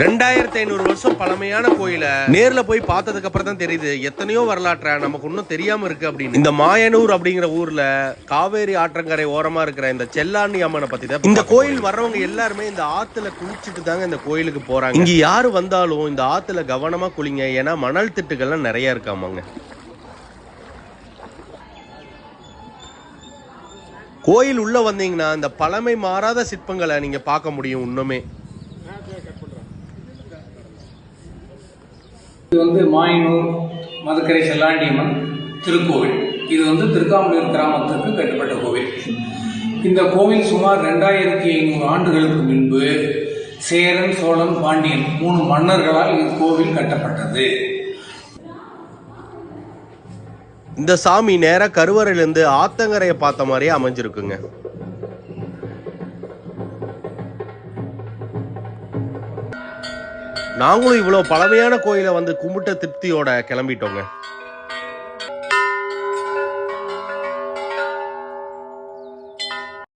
ரெண்டாயிரத்தி ஐநூறு வருஷம் பழமையான கோயில நேர்ல போய் பார்த்ததுக்கு அப்புறம் தான் தெரியுது எத்தனையோ வரலாற்ற நமக்கு இன்னும் தெரியாம இருக்கு அப்படின்னு. இந்த மாயனூர் அப்படிங்கிற ஊர்ல காவேரி ஆற்றங்கரை ஓரமா இருக்கிற இந்த செல்லாண்டி அம்மனை பத்தி தான் இந்த கோயில் வர்றவங்க எல்லாருமே இந்த ஆத்துல குளிச்சுட்டு தாங்க இந்த கோயிலுக்கு போறாங்க. இங்க யாரு வந்தாலும் இந்த ஆத்துல கவனமா குளிங்க ஏன்னா மணல் திட்டுகள்லாம் நிறைய இருக்காமாங்க. கோயில் உள்ள வந்தீங்கன்னா இந்த பழமை மாறாத சிற்பங்களை நீங்க பார்க்க முடியும் இன்னுமே. இது வந்து மாயனூர் மதுக்கரை செல்லாண்டியம்மன் திருக்கோவில். இது வந்து திருக்காமலூர் கிராமத்திற்கு கட்டப்பட்ட கோவில். இந்த கோவில் சுமார் ரெண்டாயிரத்தி ஐநூறு ஆண்டுகளுக்கு முன்பு சேரன் சோழன் பாண்டியன் மூணு மன்னர்களால் இக்கோவில் கட்டப்பட்டது. இந்த சாமி நேரா கருவறையிலேருந்து ஆத்தங்கரையை பார்த்த மாதிரியே அமைஞ்சிருக்குங்க. நாங்களும் இவ்வளோ பழமையான கோயிலை வந்து கும்பிட்ட திருப்தியோட கிளம்பிட்டோங்க.